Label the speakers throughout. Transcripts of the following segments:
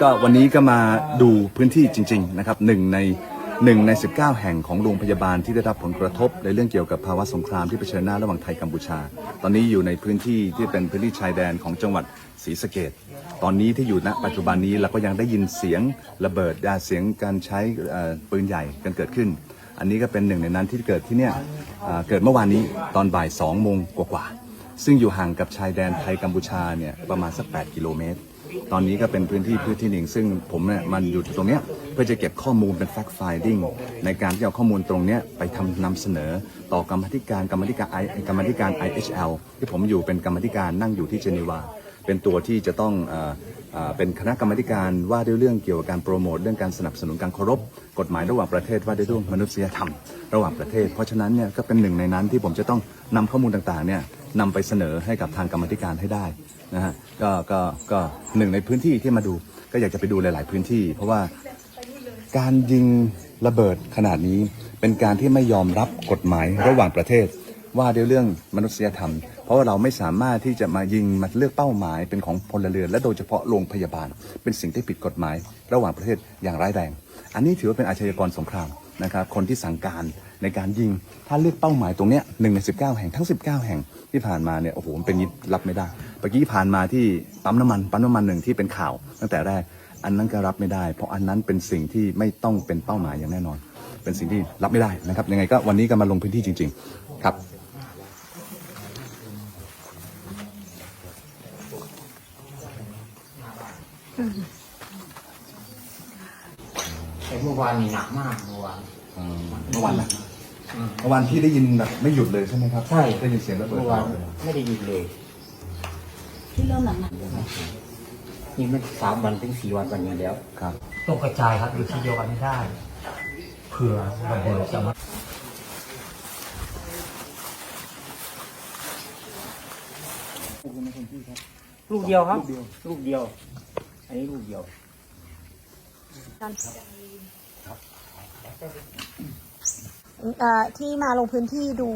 Speaker 1: ก็วันนี้ก็มาดูพื้นที่จริง ๆ นะครับหนึ่งในหนึ่งใน 19 แห่งของโรงพยาบาลที่ได้รับผลกระทบ ในเรื่องเกี่ยวกับภาวะสงครามที่เผชิญหน้าระหว่างไทยกัมพูชา ตอนนี้อยู่ในพื้นที่ที่เป็นพื้นที่ชายแดนของจังหวัดศรีสะเกดตอนนี้ที่อยู่ณปัจจุบันนี้เราก็ยังได้ยินเสียงระเบิดอ่าเสียงการใช้ปืนใหญ่กันเกิดขึ้น อันนี้ก็เป็นหนึ่งในนั้นที่เกิดที่เนี่ยเกิดเมื่อวานนี้ตอนบ่าย2โมงกว่าๆซึ่งอยู่ห่างกับชายแดนไทยกัมพูชาเนี่ยประมาณสัก 8 กิโลเมตร ตอนนี้ก็เป็นพื้นที่พื้นที่หนึ่ง ซึ่งผมเนี่ยมันอยู่ตรงเนี้ยเพื่อจะเก็บข้อมูลเป็น fact finding ในการที่เอาข้อมูลตรงเนี้ยไปทำนำเสนอต่อกรรมาธิการกรรมาธิการไอกรรมาธิการ IHL ที่ผมอยู่เป็นกรรมาธิการนั่งอยู่ที่เจนีวา เป็นตัวที่จะต้องเอ่อเป็นคณะกรรมการว่าด้วยเรื่องเกี่ยวกับการโปรโมทเรื่องการสนับสนุนการเคารพกฎหมายระหว่างประเทศว่าด้วยเรื่องมนุษยธรรม ระหว่างประเทศ เพราะฉะนั้นเนี่ยก็เป็นหนึ่งในนั้นที่ผมจะต้องนำข้อมูลต่างๆเนี่ยนำไปเสนอให้กับทางกรรมธิการให้ได้นะฮะก็ก็ก็หนึ่งในพื้นที่ที่มาดูก็อยากจะไปดูหลาย ๆ พื้นที่ เพราะว่าการยิงระเบิดขนาดนี้เป็นการที่ไม่ยอมรับกฎหมายระหว่างประเทศ ว่าด้วยเรื่องมนุษยธรรม เพราะว่าเราไม่สามารถที่จะมายิงมาเลือกเป้าหมายเป็นของพลเรือน และโดยเฉพาะโรงพยาบาล เป็นสิ่งที่ผิดกฎหมาย ระหว่างประเทศอย่างร้ายแรง อันนี้ถือว่าเป็นอาชญากรสงครามนะครับคนที่สั่งการในการยิง ถ้าเลือกเป้าหมายตรงเนี้ยหนึ่งใน19แห่งทั้ง19แห่งที่ผ่านมาเนี่ยโอ้โหเป็นยิดรับไม่ได้เมื่อกี้ผ่านมาที่ปั๊มน้ำมันปั๊มน้ำมันหนึ่งที่เป็นข่าว ตั้งแต่แรกอันนั้นก็รับไม่ได้ เพราะอันนั้นเป็นสิ่งที่ไม่ต้องเป็นเป้าหมายอย่างแน่นอน เป็นสิ่งที่รับไม่ได้นะครับยังไงก็วันนี้ก็มาลงพื้นที่จริง ๆ ครับ
Speaker 2: แต่เมื่อวานนี่หนักมากเมื่อวาน
Speaker 1: เมื่อวานนะเมื่อวานพี่ได้ยินแบบไม่หยุดเลยใช่ไหมครับ
Speaker 2: ใช่
Speaker 1: ได้ยินเสียงระเบิด
Speaker 2: เมื่อวานไม่ได้หยุดเลย
Speaker 3: ที่เริ่มหนัก
Speaker 2: นี่มันสามวันถึงสี่วันวันนี้แล้ว
Speaker 1: ครับ
Speaker 4: ต้องกระจายครับอยู่ที่เดียวกันไม่ได้เผื่อระเบิดจะมา
Speaker 2: ลูกเดียวครับ ลูกเดียว อันนี้ลูกเดียว
Speaker 3: เอ่อที่มาลงพื้นที่ดู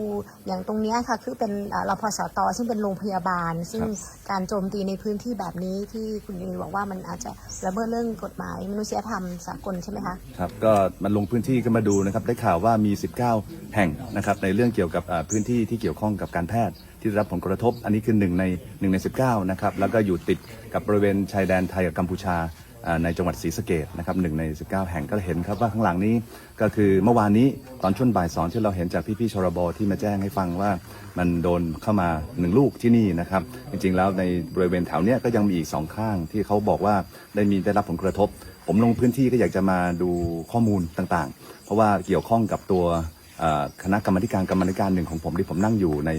Speaker 3: อย่างตรงเนี้ยค่ะ คือเป็นเอ่อรพสตซึ่งเป็นโรงพยาบาล ซึ่งการโจมตีในพื้นที่แบบนี้ที่คุณนิวบอกว่ามันอาจจะละเมิดเรื่องกฎหมายมนุษยธรรมสากลใช่ไหมคะ
Speaker 1: ครับก็มันลงพื้นที่ก็มาดูนะครับได้ข่าวว่ามี 19 แห่งนะครับในเรื่องเกี่ยวกับอ่าพื้นที่ที่เกี่ยวข้องกับการแพทย์ที่ได้รับผลกระทบ อันนี้คือหนึ่งในหนึ่งใน 19 นะครับแล้วก็อยู่ติดกับบริเวณชายแดนไทยกับกัมพูชาอ่า ในจังหวัดศรีสะเกดนะครับหนึ่งใน 19 แห่งก็เห็นครับว่าข้างหลังนี้ก็คือเมื่อวานนี้ตอนช่วงบ่ายสองที่เราเห็นจากพี่ๆชรบที่มาแจ้งให้ฟังว่ามันโดนเข้ามาหนึ่งลูกที่นี่นะครับจริงๆแล้วในบริเวณแถวเนี้ยก็ยังมีอีกสองข้างที่เขาบอกว่าได้มีได้รับผลกระทบ ผมลงพื้นที่ก็อยากจะมาดูข้อมูลต่างๆ เพราะว่าเกี่ยวข้องกับตัวคณะกรรมธิการกรรมาธิการหนึ่งของผมที่ผมนั่งอยู่ใน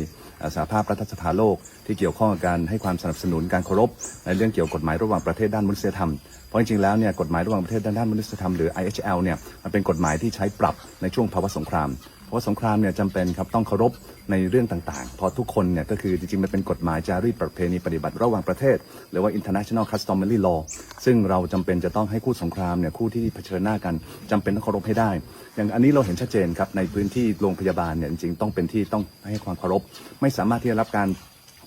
Speaker 1: สหภาพรัฐสภาโลก ที่เกี่ยวข้องกับการให้ความสนับสนุนการเคารพในเรื่องเกี่ยวกฎหมายระหว่างประเทศด้านมนุษยธรรม เพราะจริงๆแล้วเนี่ยกฎหมายระหว่างประเทศด้านด้านมนุษยธรรมหรือ IHL เนี่ยมันเป็นกฎหมายที่ใช้ปรับในช่วงภาวะสงครามเพราะว่าสงครามเนี่ยจำเป็นครับต้องเคารพในเรื่องต่างๆ เพราะทุกคนเนี่ยก็คือจริงๆ มันเป็นกฎหมายจารีตประเพณีปฏิบัติระหว่างประเทศ หรือว่า international customary law ซึ่งเราจำเป็นจะต้องให้คู่สงครามเนี่ยคู่ที่เผชิญหน้ากันจำเป็นต้องเคารพให้ได้ อย่างอันนี้เราเห็นชัดเจนครับในพื้นที่โรงพยาบาลเนี่ยจริงๆต้องเป็นที่ต้องให้ความเคารพ ไม่สามารถที่จะรับการ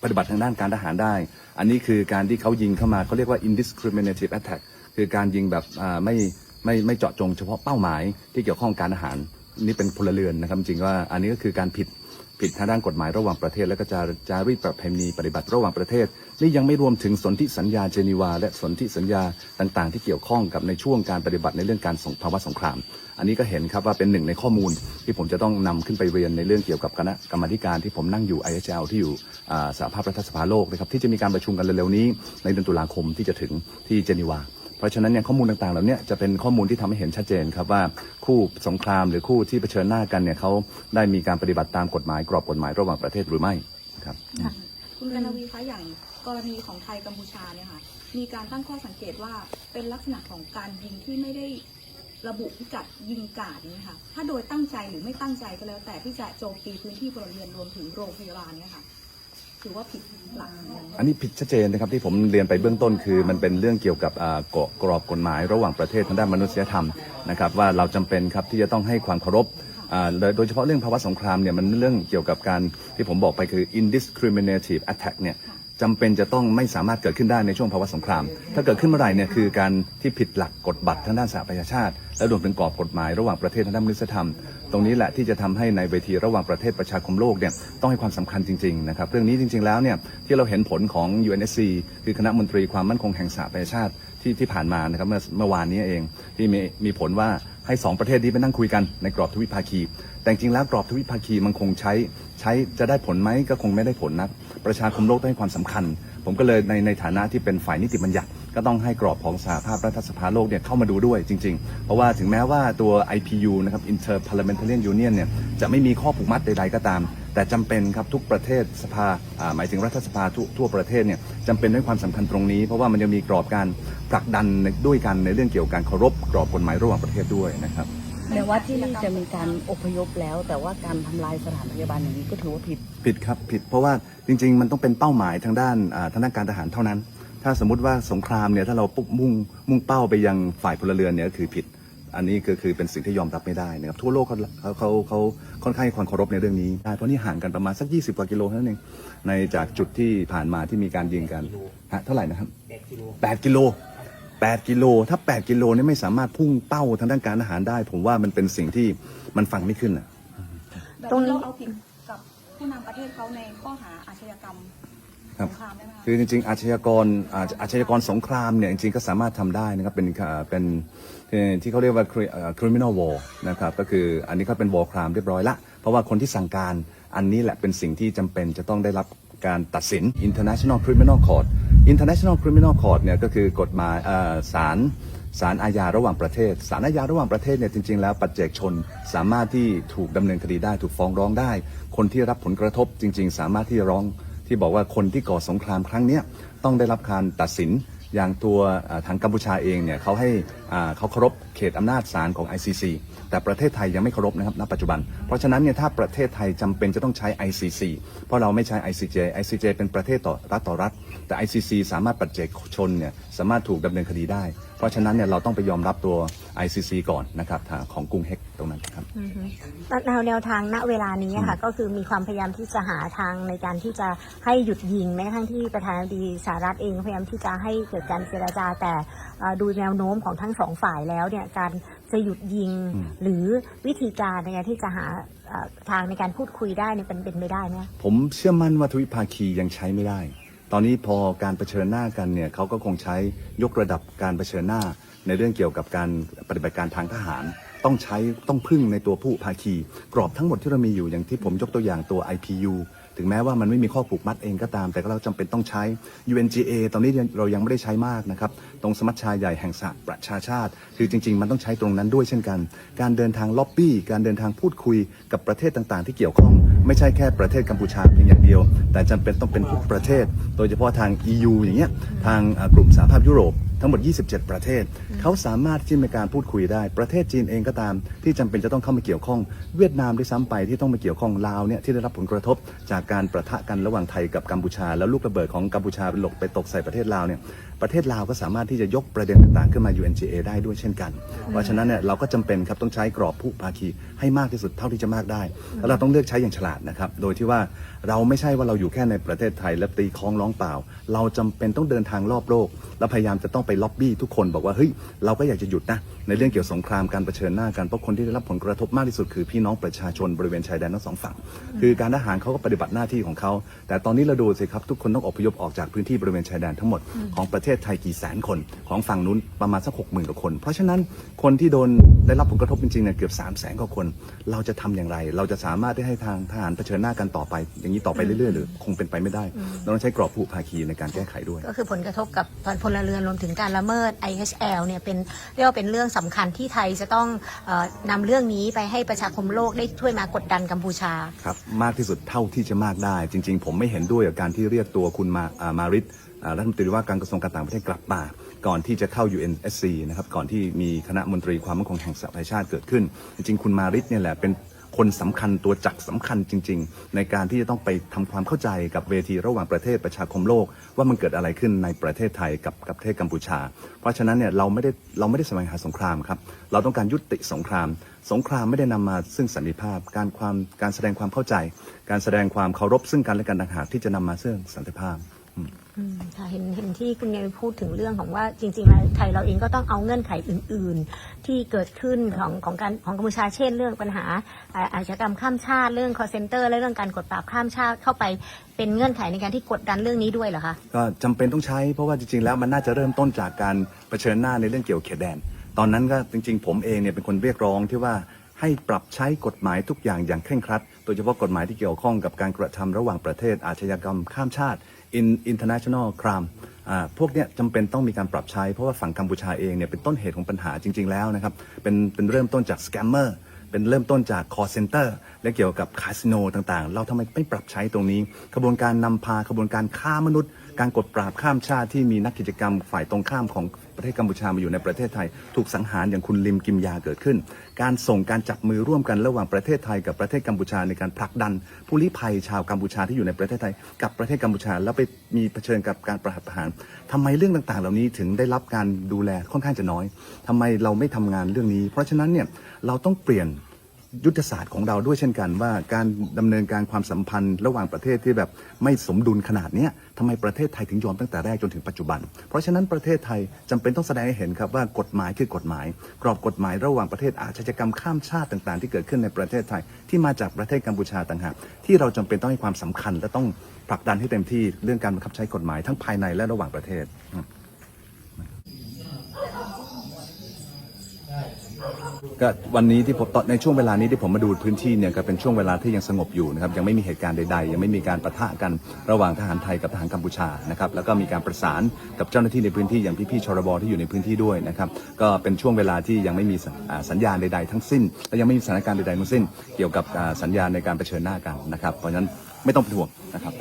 Speaker 1: ปฏิบัติทางด้านการทหารได้ อันนี้คือการที่เขายิงเข้ามาเขาเรียกว่า indiscriminative attack คือการยิงแบบไม่ไม่ไม่เจาะจงเฉพาะเป้าหมายที่เกี่ยวข้องกับการทหารนี่เป็นพลเรือนนะครับจริงๆว่าอันนี้ก็คือการผิด ผิดทางด้านกฎหมายระหว่างประเทศ และก็จาจารีตประเพณีปฏิบัติระหว่างประเทศ นี่ยังไม่รวมถึงสนธิสัญญาเจนีวา และสนธิสัญญาต่าง ๆ ที่เกี่ยวข้องกับในช่วงการปฏิบัติในเรื่องการสงภาวะสงคราม อันนี้ก็เห็นครับว่าเป็นหนึ่งในข้อมูลที่ผมจะต้องนำขึ้นไปเรียนในเรื่องเกี่ยวกับคณะกรรมการที่ผมนั่งอยู่ IHL ที่อยู่อ่าสหภาพรัฐสภาโลกนะครับที่จะมีการประชุมกันเร็วๆนี้ในเดือนตุลาคมที่จะถึงที่เจนีวา เพราะฉะนั้นเนี่ยข้อมูลต่างๆเหล่าเนี้จะเป็นข้อมูลที่ทำให้เห็นชัดเจนครับว่าคู่สงครามหรือคู่ที่เผชิญหน้ากันเนี่ยเขาได้มีการปฏิบัติตามกฎหมายกรอบกฎหมายระหว่างประเทศหรือไม่ครับ
Speaker 5: คุณกนวีคะอย่างกรณีของไทยกัมพูชาเนี่ยค่ะมีการตั้งข้อสังเกตว่าเป็นลักษณะของการยิงที่ไม่ได้ระบุพิกัดยิงกาดเนี่ยค่ะถ้าโดยตั้งใจหรือไม่ตั้งใจก็แล้วแต่ที่จะโจมตีพื้นที่พลเรือนรวมถึงโรงพยาบาลเนี่ยค่ะ ถือว่าผิดหลักอั
Speaker 1: นนี้ผิดชัดเจนนะครับที่ผมเรียนไปเบื้องต้นคือ มันเป็นเรื่องเกี่ยวกับอ่ากกรอบกฎหมาย ระหว่างประเทศทางด้านมนุษยธรรมนะครับว่าเราจำเป็นครับที่จะต้องให้ความเคารพอ่าโดยโดยเฉพาะเรื่องภาวะสงครามเนี่ยมันเรื่องเกี่ยวกับการที่ผมบอกไปคือ indiscriminative attack เนี่ย จำเป็นจะต้องไม่สามารถเกิดขึ้นได้ในช่วงภาวะสงคราม ถ้าเกิดขึ้นเมื่อไหร่เนี่ยคือการที่ผิดหลักกฎบัตรทางด้านสหประชาชาติ และรวมถึงกรอบกฎหมายระหว่างประเทศทางด้านมนุษยธรรม ตรงนี้แหละที่จะทำให้ในเวทีระหว่างประเทศประชาคมโลกเนี่ยต้องให้ความสำคัญจริงๆนะครับเรื่องนี้จริง ๆแล้วเนี่ยที่เราเห็นผลของ UNSC คือคณะมนตรีความมั่นคงแห่งสหประชาชาติที่ที่ผ่านมานะครับเมื่อเมื่อวานนี้เองที่มีมีผลว่าให้สองประเทศนี้ไปนั่งคุยกันในกรอบทวิภาคี แต่จริงๆแล้วกรอบทวิภาคีมันคงใช้ใช้จะได้ผลไหมก็คงไม่ได้ผลนัก ประชาคมโลกต้องให้ความสำคัญ ผมก็เลยในในฐานะที่เป็นฝ่ายนิติบัญญัติ ก็ต้องให้กรอบของสหภาพรัฐสภาโลกเนี่ยเข้ามาดูด้วยจริง ๆ เพราะว่าถึงแม้ว่าตัว IPU นะครับ Inter Parliamentarian Union เนี่ยจะไม่มีข้อผูกมัดใดๆก็ตาม แต่จำเป็นครับทุกประเทศสภาหมายถึงรัฐสภาทั่วทั่วประเทศเนี่ยจำเป็นด้วยความสำคัญตรงนี้ เพราะว่ามันจะมีกรอบการผลักดันด้วยกันในเรื่องเกี่ยวกับการเคารพกรอบกฎหมายระหว่างประเทศด้วยนะครับ
Speaker 6: แม้ว่าที่นี่จะมีการอพยพแล้ว แต่ว่าการทำลายสถานพยาบาลอย่างนี้ก็ถือว่าผิด
Speaker 1: ผิดครับผิดเพราะว่าจริง ๆ มันต้องเป็นเป้าหมายทางด้านอ่าทางด้านการทหารเท่านั้น ถ้าสมมติว่าสงครามเนี่ยถ้าเราปุ๊บมุ่งมุ่งเป้าไปยังฝ่ายพลเรือนเนี่ยก็คือผิด อันนี้ก็คือเป็นสิ่งที่ยอมรับไม่ได้นะครับทั่วโลกเขาเขาเขาเขาค่อนข้างให้ความเคารพในเรื่องนี้ได้เพราะนี่ห่างกันประมาณสัก 20 กว่ากิโลเท่านั้นเองในจากจุดที่ผ่านมาที่มีการยิงกันฮะเท่าไหร่นะครับ
Speaker 2: 8กิโล
Speaker 1: 8 กิโล 8 กิโล ถ้า 8 กิโลนี่ไม่สามารถพุ่งเป้าทางด้านการอาหารได้ ผมว่ามันเป็นสิ่งที่มันฟังไม่ขึ้นอะ
Speaker 5: แบบ
Speaker 3: ตรงนี้
Speaker 5: เราเอาผิดกับผู้นำประเทศเขาในข้อหาอาชญากรรม
Speaker 1: ครั
Speaker 5: ส
Speaker 1: บ
Speaker 5: งครามได้ไหมคะ
Speaker 1: คือจริงๆอาชญากรอาอาชญากรสงครามเนี่ยจริงๆก็สามารถทำได้นะครับเป็นอ่าเป็นเป็นที่เขาเรียกว่า cri- อ่า criminal war นะครับก็คืออันนี้ก็เป็น war crime เรียบร้อยละ เพราะว่าคนที่สั่งการอันนี้แหละเป็นสิ่งที่จำเป็นจะต้องได้รับการตัดสิน international criminal court international criminal court เนี่ยก็คือกฎหมายอ่าศาลศาลอาญาระหว่างประเทศศาลอาญาระหว่างประเทศเนี่ยจริง ๆ แล้วปัจเจกชนสามารถที่ถูกดำเนินคดีได้ถูกฟ้องร้องได้ คนที่รับผลกระทบจริง ๆ สามารถที่จะร้องที่บอกว่าคนที่ก่อสงครามครั้งนี้ต้องได้รับการตัดสินอย่างตัวทางกัมพูชาเองเนี่ยเขาให้เขาเคารพเขตอำนาจศาลของ ICC แต่ประเทศไทยยังไม่เคารพนะครับณปัจจุบัน เพราะฉะนั้นเนี่ยถ้าประเทศไทยจำเป็นจะต้องใช้ ICC เพราะเราไม่ใช้ ICJ ICJ เป็นประเทศต่อรัฐต่อรัฐ แต่ ICC สามารถปัจเจกชนเนี่ยสามารถถูกดำเนินคดีได้ เพราะฉะนั้นเนี่ยเราต้องไปยอมรับตัว ICC ก่อนนะครับทางของกรุงเฮกตรงนั้นครับ
Speaker 3: แนวแนวทางณเวลานี้อะค่ะก็คือมีความพยายามที่จะหาทางในการที่จะให้หยุดยิงแม้กระทั่งที่ประธานาธิบดีสหรัฐเองพยายามที่จะให้เกิดการเจรจาแต่เอ่อดูแนวโน้มของทั้งสองฝ่ายแล้วเนี่ยการจะหยุดยิง
Speaker 1: อืม
Speaker 3: หรือวิธีการในการที่จะหาเอ่อทางในการพูดคุยได้เนี่ยเป็นเป็นไปได้ไหม
Speaker 1: ผมเชื่อมั่นว่าทวิภาคียังใช้ไม่ได้ ตอนนี้พอการเผชิญหน้ากันเนี่ยเขาก็คงใช้ยกระดับการเผชิญหน้า ในเรื่องเกี่ยวกับการปฏิบัติการทางทหาร ต้องใช้ต้องพึ่งในตัวผู้ภาคี กรอบทั้งหมดที่เรามีอยู่อย่างที่ผมยกตัวอย่างตัว IPU ถึงแม้ว่ามันไม่มีข้อผูกมัดเองก็ตาม แต่ก็เราจำเป็นต้องใช้ UNGA ตอนนี้เรายังไม่ได้ใช้มากนะครับ ตรงสมัชชาใหญ่แห่งสหประชาชาติ คือจริง ๆ มันต้องใช้ตรงนั้นด้วยเช่นกัน การเดินทางล็อบบี้ การเดินทางพูดคุยกับประเทศต่างๆ ที่เกี่ยวข้อง ไม่ใช่แค่ประเทศกัมพูชาเพียงอย่างเดียว แต่จำเป็นต้องเป็นทุกประเทศ โดยเฉพาะทาง EU อย่างเงี้ย ทางกลุ่มสหภาพยุโรป ทั้งหมด 27 ประเทศ เขาสามารถที่จะมีการพูดคุยได้ ประเทศจีนเองก็ตาม ที่จำเป็นจะต้องเข้ามาเกี่ยวข้อง เวียดนามด้วยซ้ำไปที่ต้องมาเกี่ยวข้องลาวเนี่ยที่ได้รับผลกระทบ จากการประทะกันระหว่างไทยกับกัมพูชา แล้วลูกระเบิดของกัมพูชาไปหลกไปตกใส่ประเทศลาวเนี่ยประเทศลาวก็สามารถที่จะยกประเด็นต่างๆขึ้นมา UNGA ได้ด้วยเช่นกัน เพราะฉะนั้นเนี่ยเราก็จำเป็นครับต้องใช้กรอบผู้ภาคีให้มากที่สุดเท่าที่จะมากได้ แล้วเราต้องเลือกใช้อย่างฉลาดนะครับ โดยที่ว่าเราไม่ใช่ว่าเราอยู่แค่ในประเทศไทยและตีคล้องร้องเปล่า เราจำเป็นต้องเดินทางรอบโลกแล้วพยายามจะต้องไปล็อบบี้ทุกคนบอกว่าเฮ้ยเราก็อยากจะหยุดนะในเรื่องเกี่ยวกับสงครามการเผชิญหน้ากันเพราะคนที่ได้รับผลกระทบมากที่สุดคือพี่น้องประชาชนบริเวณชายแดนทั้งสองฝั่ง คือการทหารเขาก็ปฏิบัติหน้าที่ของเขา แต่ตอนนี้เราดูสิครับทุกคนต้องอพยพออกจากพื้นที่บริเวณชายแดนทั้งหมดของประเทศไทยกี่แสนคนของฝั่งนู้นประมาณสักหกหมื่นกว่าคน เพราะฉะนั้นคนที่โดนได้รับผลกระทบจริงๆเนี่ยเกือบ3ามแสนกว่าคน เราจะทำอย่างไร เราจะสามารถได้ให้ทางทหารเผชิญหน้ากันต่อไป อย่างนี้ต่อไปเรื่อยๆหรือคงเป็นไปไม่ได้เราต้องใช้กรอบผู้ภาคีในการแก้ไขด้วย
Speaker 3: ก็คือผลกระทบกับพลเรือนรวมถึงการละเมิด IHL เนี่ยเป็นเรียกว่าเป็นเรื่องสำคัญที่ไทยจะต้องออนำเรื่องนี้ไปให้ประชาคมโลกได้ช่วยมากดดันกัมพูชา
Speaker 1: ครับมากที่สุดเท่าที่จะมากได้ จริง ๆ ผมไม่เห็นด้วยกับการที่เรียกตัวคุณมาอามาริดรัฐมนตรีว่าการกระทรวงการต่างประเทศกลับมาก่อนที่จะเข้า UNSC นะครับก่อนที่มีคณะมนตรีความมั่นคงแห่งสหประชาชาติเกิดขึ้น จริงๆคุณมาริดเนี่ยแหละเป็น คนสำคัญตัวจักรสำคัญจริง ๆ ในการที่จะต้องไปทำความเข้าใจกับเวทีระหว่างประเทศประชาคมโลก ว่ามันเกิดอะไรขึ้นในประเทศไทยกับกับประเทศกัมพูชา เพราะฉะนั้นเนี่ยเราไม่ได้เราไม่ได้แสวงหาสงครามครับเราต้องการยุติสงคราม สงครามไม่ได้นำมาซึ่งสันติภาพ การความการแสดงความเข้าใจ การแสดงความเคารพซึ่งกันและกันต่างหากที่จะนำมาซึ่งสันติภาพ
Speaker 3: ค่ะเห็นเห็นที่คุณเนยพูดถึงเรื่องของว่าจริงๆแล้วไทยเราเองก็ต้องเอาเงื่อนไขอื่น ๆ ที่เกิดขึ้นของของการของกัมพูชาเช่น เรื่องปัญหาอาชญากรรมข้ามชาติเรื่อง call center และเรื่องการกดปราบข้ามชาติเข้าไปเป็นเงื่อนไขในการที่กดดันเรื่องนี้ด้วยเหรอคะ
Speaker 1: ก็จำเป็นต้องใช้เพราะว่าจริงๆแล้วมันน่าจะเริ่มต้นจากการเผชิญหน้าในเรื่องเกี่ยวเขตแดน ตอนนั้นก็จริง ๆ ผมเองเนี่ยเป็นคนเรียกร้องที่ว่าให้ปรับใช้กฎหมายทุกอย่างอย่างเคร่งครัด โดยเฉพาะกฎหมายที่เกี่ยวข้องกับการกระทำระหว่างประเทศอาชญากรรมข้ามชาติ international crime อ่าพวกเนี้ยจำเป็นต้องมีการปรับใช้ เพราะว่าฝั่งกัมพูชาเองเนี่ยเป็นต้นเหตุของปัญหาจริง ๆ แล้วนะครับ เป็นเป็นเริ่มต้นจาก scammer เป็นเริ่มต้นจาก call center และเกี่ยวกับคาสิโนต่างๆ เราทำไมไม่ปรับใช้ตรงนี้ขบวนการนำพาขบวนการค้ามนุษย์ การกดปราบข้ามชาติที่มีนักกิจกรรมฝ่ายตรงข้ามของประเทศกัมพูชามาอยู่ในประเทศไทย ถูกสังหารอย่างคุณลิมกิมยาเกิดขึ้น การส่งการจับมือร่วมกันระหว่างประเทศไทยกับประเทศกัมพูชาในการผลักดันผู้ลี้ภัยชาวกัมพูชาที่อยู่ในประเทศไทย กับประเทศกัมพูชาแล้วไปมีเผชิญกับการประหัตประหารทำไมเรื่องต่างๆ เหล่านี้ถึงได้รับการดูแลค่อนข้างจะน้อยทำไมเราไม่ทำงานเรื่องนี้ เพราะฉะนั้นเนี่ยเราต้องเปลี่ยนยุทธศาสตร์ของเราด้วยเช่นกันว่าการดำเนินการความสัมพันธ์ระหว่างประเทศที่แบบไม่สมดุลขนาดเนี้ย ทำไมประเทศไทยถึงยอมตั้งแต่แรกจนถึงปัจจุบัน เพราะฉะนั้นประเทศไทยจำเป็นต้องแสดงให้เห็นครับว่ากฎหมายคือกฎหมาย กรอบกฎหมายระหว่างประเทศอาชญากรรมข้ามชาติต่าง ๆ ที่เกิดขึ้นในประเทศไทย ที่มาจากประเทศกัมพูชาต่างหากที่เราจำเป็นต้องให้ความสำคัญและต้องผลักดันให้เต็มที่เรื่องการบังคับใช้กฎหมายทั้งภายในและระหว่างประเทศ ก็วันนี้ที่ผมตอนในช่วงเวลานี้ที่ผมมาดูพื้นที่เนี่ยก็เป็นช่วงเวลาที่ยังสงบอยู่นะครับยังไม่มีเหตุการณ์ใดๆ ยังไม่มีการประทะกันระหว่างทหารไทยกับทหารกัมพูชานะครับแล้วก็มีการประสานกับเจ้าหน้าที่ในพื้นที่อย่างพี่ๆชรบที่อยู่ในพื้นที่ด้วยนะครับก็เป็นช่วงเวลาที่ยังไม่มีสัญญาณใดๆ ทั้งสิ้น และยังไม่มีสถานการณ์ใดๆทั้งสิ้น เกี่ยวกับสัญญาณในการเผชิญหน้ากันนะครับเพราะฉะนั้นไม่ต้องเป็นห่วงนะครับ